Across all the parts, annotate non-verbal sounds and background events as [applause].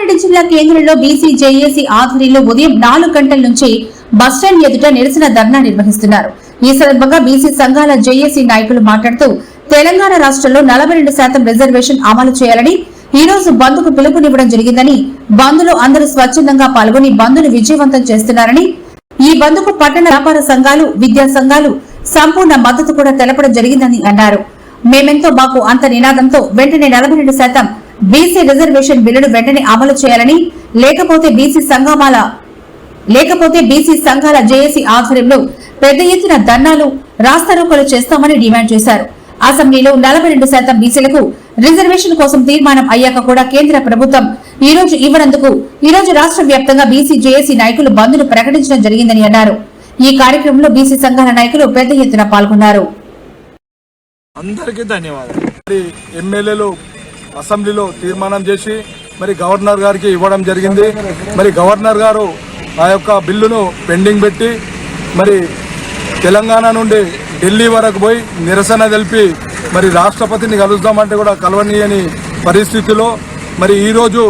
కామారెడ్డి జిల్లా కేంద్రంలో BC JAC ఆధ్వర్యంలో ఉదయం నాలుగు గంటల నుంచి బస్టాండ్ ఎదుట నిరసన ధర్నా నిర్వహిస్తున్నారు. ఈ సందర్భంగా బీసీ సంఘాల జేఏసీ నాయకులు మాట్లాడుతూ తెలంగాణ రాష్ట్రంలో నలభై రెండు శాతం రిజర్వేషన్ అమలు చేయాలని ఈ రోజు బంద్కు పిలుపునివ్వడం జరిగిందని బంద్లో అందరూ స్వచ్ఛందంగా పాల్గొని బంద్ను విజయవంతం చేస్తున్నారని ఈ బంద్కు పట్టణ వ్యాపార సంఘాలు విద్యా సంఘాలు సంపూర్ణ మద్దతు కూడా తెలపడం జరిగిందని అన్నారు. మేమెంతో మాకు అంత నినాదంతో వెంటనే నలభై రెండు శాతం బీసీ రిజర్వేషన్ బిల్లును వెంటనే అమలు చేయాలని లేకపోతే బీసీ సంఘమాల లేకపోతే బీసీ సంఘాల జేఏసీ ఆధ్వర్యంలో పెద్ద ఎత్తున ధర్నాలు రాస్తారోకలు చేస్తామని డిమాండ్ చేశారు. అసెంబ్లీలో నలభై రెండు శాతం బీసీలకు రిజర్వేషన్ కోసం తీర్మానం అయ్యాక కూడా కేంద్ర ప్రభుత్వం ఈ రోజు ఇవ్వనందుకు ఈ రోజు రాష్ట్ర వ్యాప్తంగా బీసీ జేఏసీ నాయకులు బంద్ను ప్రకటించడం జరిగిందని అన్నారు. ఈ కార్యక్రమంలో బీసీ సంఘాల నాయకులు పెద్ద ఎత్తున పాల్గొన్నారు. అందరికీ ధన్యవాదాలు. ఎమ్మెల్యేలు అసెంబ్లీలో తీర్మానం చేసి మరి గవర్నర్ గారికి ఇవ్వడం జరిగింది. మరి గవర్నర్ గారు ఆ యొక్క బిల్లును పెండింగ్ పెట్టి మరి తెలంగాణ నుండి ఢిల్లీ వరకు పోయి నిరసన తెలిపి మరి రాష్ట్రపతిని కలుద్దామంటే కూడా కలవనీయని పరిస్థితిలో మరి ఈరోజు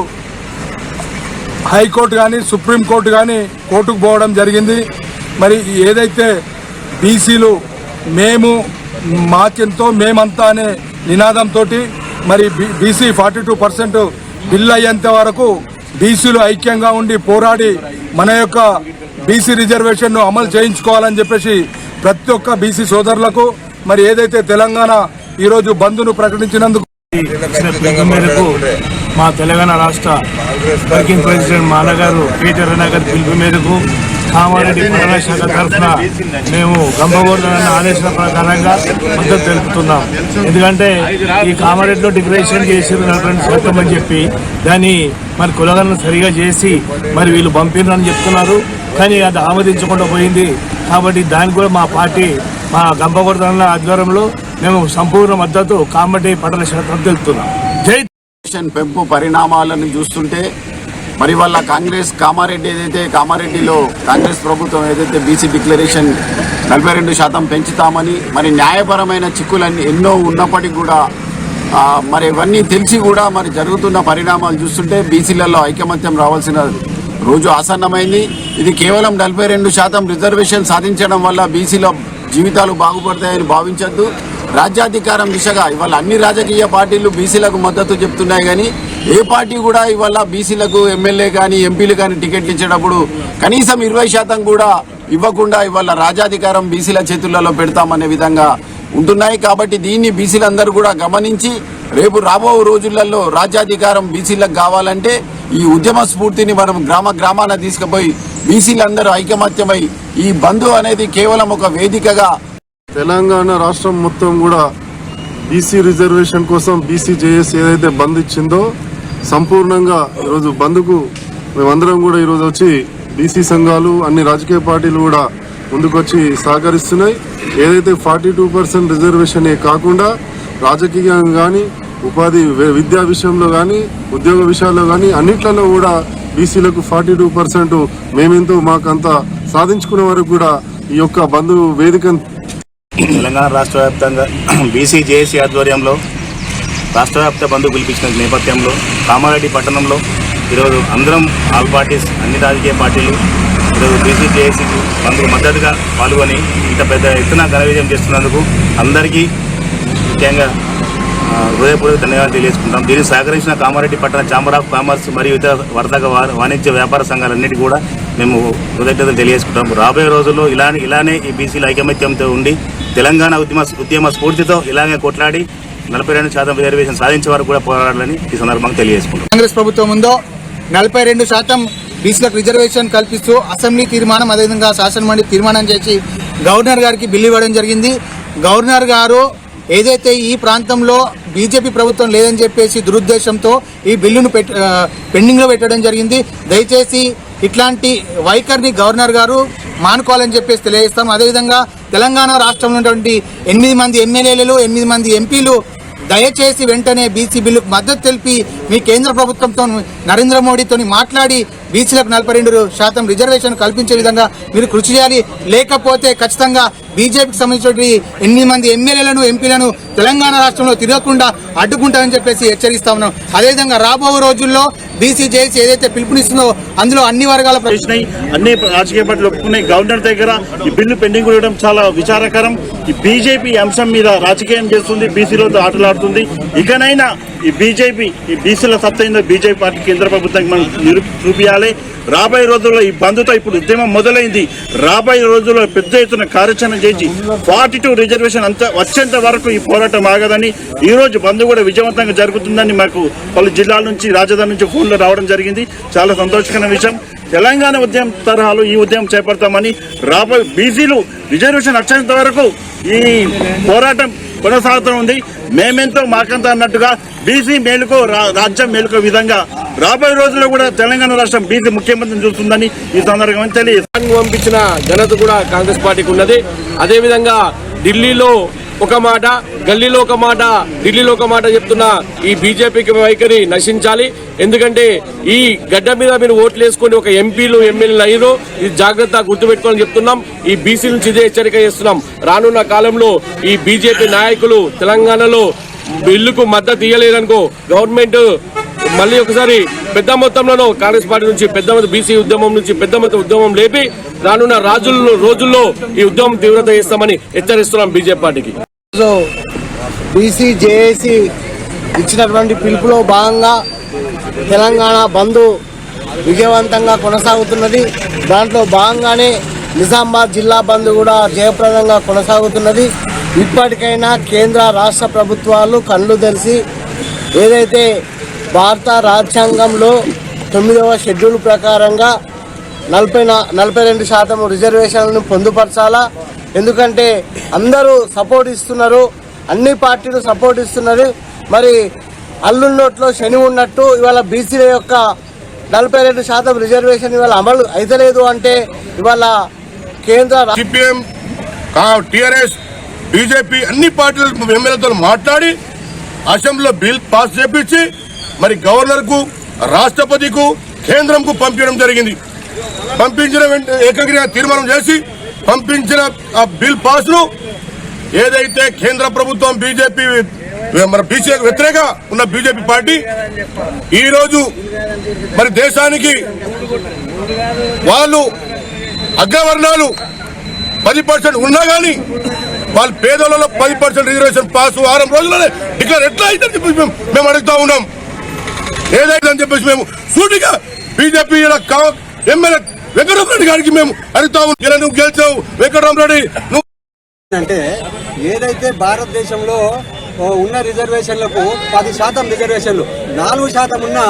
హైకోర్టు కానీ సుప్రీంకోర్టు కానీ కోర్టుకు పోవడం జరిగింది. మరి ఏదైతే బీసీలు మేము మాకెంతో మేమంతా అనే నినాదంతో మరి BC forty two percent bill అయ్యేంత వరకు బీసీలు ఐక్యంగా ఉండి పోరాడి మన యొక్క బీసీ రిజర్వేషన్ను అమలు చేయించుకోవాలని చెప్పేసి ప్రతి ఒక్క బీసీ సోదరులకు మరి ఏదైతే తెలంగాణ ఈరోజు బంద్ను ప్రకటించినందుకు మేరకు మా తెలంగాణ రాష్ట్ర వర్కింగ్ ప్రెసిడెంట్ మాలగారు పీటర్ నగర్ పిలుపు మేరకు కామారెడ్డి పట్టణ శాఖ తరఫున మేము గంపగోర్లన్న ఆదేశాల ప్రకారంగా మద్దతు తెలుపుతున్నాం. ఎందుకంటే ఈ కామారెడ్డిలో డిక్లరేషన్ చేసి నలభై శాతం అని చెప్పి దాన్ని మరి కులగలను సరిగా చేసి మరి వీళ్ళు పంపినారని చెప్తున్నారు. కానీ అది ఆమోదించకుండా పోయింది. కాబట్టి దానికి కూడా మా పార్టీ మా గంపగోర్దన ఆధ్వర్యంలో మేము సంపూర్ణ మద్దతు కామారెడ్డి పట్టణ శాఖ తరఫున తెలుపుతున్నాం. జై పెంపు పరిణామాలను చూస్తుంటే మరి వాళ్ళ కాంగ్రెస్ కామారెడ్డి ఏదైతే కామారెడ్డిలో కాంగ్రెస్ ప్రభుత్వం ఏదైతే బీసీ డిక్లరేషన్ నలభై రెండు శాతం పెంచుతామని మరి న్యాయపరమైన చిక్కులన్నీ ఎన్నో ఉన్నప్పటికీ కూడా మరి ఇవన్నీ తెలిసి కూడా మరి జరుగుతున్న పరిణామాలు చూస్తుంటే బీసీలలో ఐకమత్యం రావాల్సిన రోజు ఆసన్నమైంది. ఇది కేవలం నలభై రెండు శాతం రిజర్వేషన్ సాధించడం వల్ల బీసీలో జీవితాలు బాగుపడతాయని భావించద్దు. రాజ్యాధికారం దిశగా ఇవాళ అన్ని రాజకీయ పార్టీలు బీసీలకు మద్దతు చెప్తున్నాయి కానీ ఏ పార్టీ కూడా ఇవాళ బీసీలకు ఎమ్మెల్యే కానీ ఎంపీలు కానీ టికెట్లు ఇచ్చేటప్పుడు కనీసం ఇరవై శాతం కూడా ఇవ్వకుండా ఇవాళ రాజాధికారం బీసీల చేతులలో పెడతామనే విధంగా ఉంటున్నాయి. కాబట్టి దీన్ని బీసీలందరూ కూడా గమనించి రేపు రాబో రోజులలో రాజ్యాధికారం బీసీలకు కావాలంటే ఈ ఉద్యమ స్ఫూర్తిని మనం గ్రామ గ్రామాన తీసుకుపోయి బీసీలందరూ ఐకమత్యమై ఈ బంధు అనేది కేవలం ఒక వేదికగా తెలంగాణ రాష్ట్రం మొత్తం కూడా బీసీ రిజర్వేషన్ కోసం బీసీ జేఎస్ ఏదైతే బంద్ ఇచ్చిందో సంపూర్ణంగా ఈరోజు బంద్కు మేమందరం కూడా ఈరోజు వచ్చి బీసీ సంఘాలు అన్ని రాజకీయ పార్టీలు కూడా ముందుకొచ్చి సహకరిస్తున్నాయి. ఏదైతే ఫార్టీ టూ పర్సెంట్ రిజర్వేషనే కాకుండా రాజకీయంగా కానీ ఉపాధి విద్యా విషయంలో కానీ ఉద్యోగ విషయాల్లో కానీ అన్నిట్లలో కూడా బీసీలకు ఫార్టీ టూ పర్సెంట్ మేమెంతో మాకంతా సాధించుకునే వరకు కూడా ఈ యొక్క బంధు వేదికను తెలంగాణ రాష్ట్ర వ్యాప్తంగా [clears throat] బీసీ జేఏసీ ఆధ్వర్యంలో రాష్ట్ర వ్యాప్త బంధు పిలిపించిన నేపథ్యంలో కామారెడ్డి పట్టణంలో ఈరోజు అందరం ఆల్ పార్టీస్ అన్ని రాజకీయ పార్టీలు ఈరోజు బీసీ జేఏసీకి బంధుకు మద్దతుగా పాల్గొని ఇంత పెద్ద ఎత్తున ఘన విజయం చేస్తున్నందుకు అందరికీ ముఖ్యంగా హృదయపూర్వక ధన్యవాదాలు తెలియజేసుకుంటాం. దీనికి సహకరించిన కామారెడ్డి పట్టణ ఛాంబర్ ఆఫ్ కామర్స్ మరియు ఇతర వర్తక వాణిజ్య వ్యాపార సంఘాలన్నిటి కూడా మేము కృతజ్ఞతలు తెలియజేసుకుంటాము రాబోయే రోజుల్లో ఇలానే ఇలానే ఈ బీసీల ఐకమత్యంతో ఉండి తెలంగాణ ఉద్యమ ఉద్యమ స్ఫూర్తితో ఇలాగే కొట్లాడి నలభై రెండు శాతం రిజర్వేషన్ సాధించే వరకు కూడా పోరాడాలని ఈ సందర్భంగా తెలియజేసుకుంటాం. కాంగ్రెస్ ప్రభుత్వం ఉందో నలభై రెండు శాతం బీసీలకు రిజర్వేషన్ కల్పిస్తూ అసెంబ్లీ తీర్మానం అదేవిధంగా శాసనమండలి తీర్మానం చేసి గవర్నర్ గారికి బిల్లు ఇవ్వడం జరిగింది. గవర్నర్ గారు ఏదైతే ఈ ప్రాంతంలో బీజేపీ ప్రభుత్వం లేదని చెప్పేసి దురుద్దేశంతో ఈ బిల్లును పెట్ పెండింగ్లో పెట్టడం జరిగింది. దయచేసి ఇట్లాంటి వైఖరిని గవర్నర్ గారు మానుకోవాలని చెప్పేసి తెలియజేస్తాం. అదేవిధంగా తెలంగాణ రాష్ట్రంలో ఉన్నటువంటి ఎనిమిది మంది ఎమ్మెల్యేలు ఎనిమిది మంది ఎంపీలు దయచేసి వెంటనే బీసీ బిల్లుకు మద్దతు తెలిపి మీ కేంద్ర ప్రభుత్వంతో నరేంద్ర మోడీతో మాట్లాడి బీసీలకు నలభై రెండు శాతం రిజర్వేషన్ కల్పించే విధంగా మీరు కృషి చేయాలి. లేకపోతే ఖచ్చితంగా బీజేపీకి సంబంధించినటువంటి ఎనిమిది మంది ఎమ్మెల్యేలను ఎంపీలను తెలంగాణ రాష్ట్రంలో తిరగకుండా అడ్డుకుంటామని చెప్పేసి హెచ్చరిస్తా ఉన్నాం. అదేవిధంగా రాబో రోజుల్లో బీసీ జేసీ ఏదైతే పిలుపునిస్తుందో అందులో అన్ని వర్గాల ప్ర- అన్ని రాజకీయ పార్టీలు ఒప్పుకున్నాయి. గవర్నర్ దగ్గర ఈ బిల్లు పెండింగ్ ఉండడం చాలా విచారకరం. ఈ బీజేపీ అంశం మీద రాజకీయం చేస్తుంది బీసీలతో ఆటలాడుతుంది. ఇకనైనా ఈ బీజేపీ ఈ బీసీల సత్తైందో బీజేపీ పార్టీ కేంద్ర ప్రభుత్వానికి మనం నిరు చూపించాలి రాబోయే రోజుల్లో ఈ బంధుతో ఇప్పుడు ఉద్యమం మొదలైంది. రాబోయే రోజుల్లో పెద్ద ఎత్తున కార్యాచరణ చేసి ఫార్టీ టూ రిజర్వేషన్ అంత వచ్చేంత వరకు ఈ పోరాటం ఆగదని ఈ రోజు బంద్ కూడా విజయవంతంగా జరుగుతుందని మాకు పలు జిల్లాల నుంచి రాజధాని నుంచి ఫోన్లు రావడం జరిగింది. చాలా సంతోషకరమైన విషయం. తెలంగాణ ఉద్యమం తరహాలో ఈ ఉద్యమం చేపడతామని రాబోయే బీసీలు రిజర్వేషన్ వచ్చేంత వరకు ఈ పోరాటం కొనసాగుతూ ఉంది. మేమెంతో మాకంత అన్నట్టుగా బీసీ మేలుకో రా- రాజ్యం మేలుకో విధంగా రాబోయే రోజుల్లో కూడా తెలంగాణ రాష్ట్రం బీసీ ముఖ్యమంత్రిని చూస్తుందని ఈ సందర్భంగా తెలియదు పంపించిన ఘనత కూడా కాంగ్రెస్ పార్టీకి ఉన్నది. అదేవిధంగా ఢిల్లీలో ఒక మాట గల్లీలో ఒక మాట ఢిల్లీలో ఒక మాట చెప్తున్న ఈ బీజేపీకి వైఖరి నశించాలి. ఎందుకంటే ఈ గడ్డ మీద మీరు ఓట్లు వేసుకొని ఒక ఎంపీలు ఎమ్మెల్యేలు అయ్యారు ఇది జాగ్రత్త గుర్తుపెట్టుకోవాలని చెప్తున్నాం. ఈ బీసీ నుంచి ఇదే హెచ్చరిక చేస్తున్నాం. రానున్న కాలంలో ఈ బీజేపీ నాయకులు తెలంగాణలో బిల్లుకు మద్దతు ఇయ్యలేదనుకో గవర్నమెంట్ మళ్ళీ ఒకసారి పెద్ద మొత్తంలోనూ కాంగ్రెస్ పార్టీ నుంచి పెద్ద మొత్తం బీసీ ఉద్యమం నుంచి పెద్ద మొత్తం ఉద్యమం లేపి రానున్న రాజుల్లో రోజుల్లో ఈ ఉద్యమం తీవ్రత చేస్తామని హెచ్చరిస్తున్నాం బీజేపీ పార్టీకి. బీసీ జేఏసీ ఇచ్చినటువంటి పిలుపులో భాగంగా తెలంగాణ బంద్ విజయవంతంగా కొనసాగుతున్నది. దాంట్లో భాగంగానే నిజామాబాద్ జిల్లా బంద్ కూడా జయప్రదంగా కొనసాగుతున్నది. ఇప్పటికైనా కేంద్ర రాష్ట్ర ప్రభుత్వాలు కళ్ళు తెరిచి ఏదైతే భారత రాజ్యాంగంలో తొమ్మిదవ షెడ్యూల్ ప్రకారంగా నలభై నలభై రెండు శాతం రిజర్వేషన్లను పొందుపరచాలా ఎందుకంటే అందరూ సపోర్ట్ ఇస్తున్నారు అన్ని పార్టీలు సపోర్ట్ ఇస్తున్నారు మరి అల్లున్నోట్లో శని ఉన్నట్టు ఇవాళ బీసీల యొక్క నలభై రెండు శాతం రిజర్వేషన్ ఇవాళ అమలు అయితలేదు అంటే ఇవాళ కేంద్ర సిపిఎం టిఆర్ఎస్ బీజేపీ అన్ని పార్టీల ఎమ్మెల్యేతో మాట్లాడి అసెంబ్లీలో బిల్ పాస్ చేపించి మరి గవర్నర్కు రాష్ట్రపతికు కేంద్రంకు పంపించడం జరిగింది. పంపించిన వెంట ఏకగ్రీవ తీర్మానం చేసి పంపించిన ఆ బిల్ పాస్ను ఏదైతే కేంద్ర ప్రభుత్వం బీజేపీ మన బీసీ వ్యతిరేక ఉన్న బీజేపీ పార్టీ ఈరోజు మరి దేశానికి వాళ్ళు అగ్రవర్ణాలు పది పర్సెంట్ ఉన్నా కానీ వాళ్ళ పేదలలో పది పర్సెంట్ రిజర్వేషన్ పాస్ వారం రోజులనే ఇక్కడ ఎట్లా అయితే చెప్పేసి మేము మేము అడుగుతా ఉన్నాం. ఏదైతే అని చెప్పేసి మేము సూటిగా బీజేపీ ఎమ్మెల్యే వెంకటరామరెడ్డి గారికి మేము అడుగుతా ఇలా నువ్వు గెలిచావు వెంకటరామరెడ్డి నువ్వు అంటే ఏదైతే భారతదేశంలో ఉన్న రిజర్వేషన్లకు పది శాతం రిజర్వేషన్లు నాలుగు శాతం ఉన్న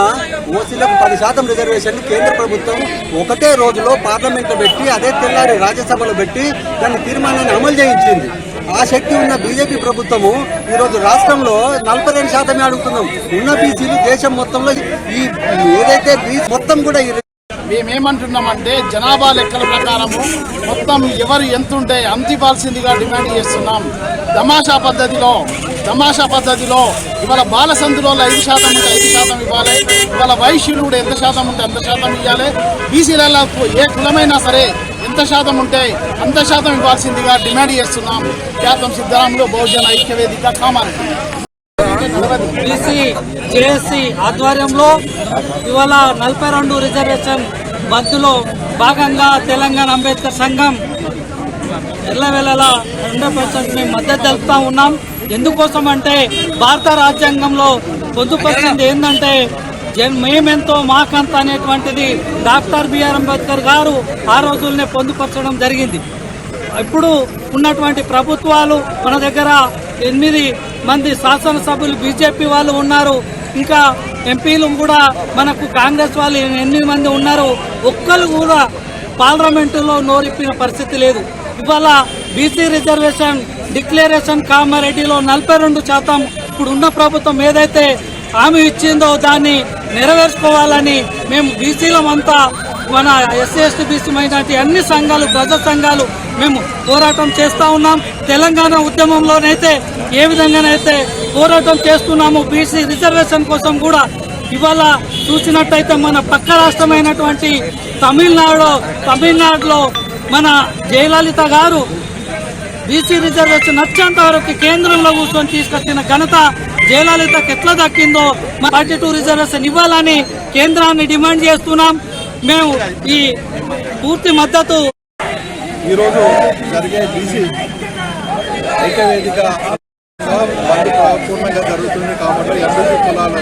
ఓసీలకు పది శాతం రిజర్వేషన్లు కేంద్ర ప్రభుత్వం ఒకటే రోజులో పార్లమెంట్లో పెట్టి అదే తెల్లారి రాజ్యసభలో పెట్టి దాని తీర్మానాన్ని అమలు చేయించింది. ఆ శక్తి ఉన్న బీజేపీ ప్రభుత్వము ఈరోజు రాష్ట్రంలో నలభై రెండు శాతమే అడుగుతున్నాం. ఉన్న బీసీలు దేశం మొత్తంలో ఈ ఏదైతే మొత్తం కూడా ఈ మేమేమంటున్నామంటే జనాభా లెక్కల ప్రకారము మొత్తం ఎవరు ఎంత ఉంటే అంత ఇవ్వాల్సిందిగా డిమాండ్ చేస్తున్నాం. తమాషా పద్ధతిలో తమాషా పద్ధతిలో ఇవాళ బాల సందులో ఐదు శాతం ఉంటే ఐదు శాతం ఇవ్వాలి. ఇవాళ వైశ్యులు కూడా ఎంత శాతం ఉంటే అంత శాతం ఇవ్వాలి. బీసీలలో ఏ కులమైనా సరే ఎంత శాతం ఉంటే అంత శాతం ఇవ్వాల్సిందిగా డిమాండ్ చేస్తున్నాం. ఖ్యాతం సిద్ధరాములు బహుజన ఐక్యవేదిక కామారెడ్డి. బీసీ జేఏసీ ఆధ్వర్యంలో ఇవాళ నలభై రెండు రిజర్వేషన్ బంద్లో భాగంగా తెలంగాణ అంబేద్కర్ సంఘం ఎల్లవేళలా హండ్రెడ్ పర్సెంట్ మేము మద్దతు తెలుపుతా ఉన్నాం. ఎందుకోసం అంటే భారత రాజ్యాంగంలో పొందుపరిచింది ఏంటంటే జన్ మేమెంతో మాకంత అనేటువంటిది డాక్టర్ బిఆర్ అంబేద్కర్ గారు ఆ రోజుల్నే పొందుపరచడం జరిగింది. ఇప్పుడు ఉన్నటువంటి ప్రభుత్వాలు మన దగ్గర ఎనిమిది మంది శాసనసభ్యులు బీజేపీ వాళ్ళు ఉన్నారు. ఇంకా ఎంపీలు కూడా మనకు కాంగ్రెస్ వాళ్ళు ఎన్ని మంది ఉన్నారో ఒక్కరు కూడా పార్లమెంటులో నోరిప్పిన పరిస్థితి లేదు. ఇవాళ బీసీ రిజర్వేషన్ డిక్లరేషన్ కామారెడ్డిలో నలభై రెండు శాతం ఇప్పుడు ఉన్న ప్రభుత్వం ఏదైతే హామీ ఇచ్చిందో దాన్ని నెరవేర్చుకోవాలని మేము బీసీలమంతా మన ఎస్సీ ఎస్టీ బీసీ మైనార్టీ అన్ని సంఘాలు ప్రజా సంఘాలు మేము పోరాటం చేస్తూ ఉన్నాం. తెలంగాణ ఉద్యమంలోనైతే ఏ విధంగానైతే పోరాటం చేస్తున్నాము బీసీ రిజర్వేషన్ కోసం కూడా ఇవాళ చూసినట్టయితే మన పక్క రాష్ట్రమైనటువంటి తమిళనాడు తమిళనాడులో మన జయలలిత గారు బీసీ రిజర్వేషన్ వచ్చేంత వరకు కేంద్రంలో కూర్చొని తీసుకొచ్చిన ఘనత జయలలితకు ఎట్లా దక్కిందో ఫార్టీ టూ రిజర్వేషన్ ఇవ్వాలని కేంద్రాన్ని డిమాండ్ చేస్తున్నాం. మేము ఈ పూర్తి మద్దతు ఈరోజు జరిగే బీసీ ఐక్యవేదిక పూర్ణంగా జరుగుతుంది కాబట్టి ఎస్ఎస్సీ కులాల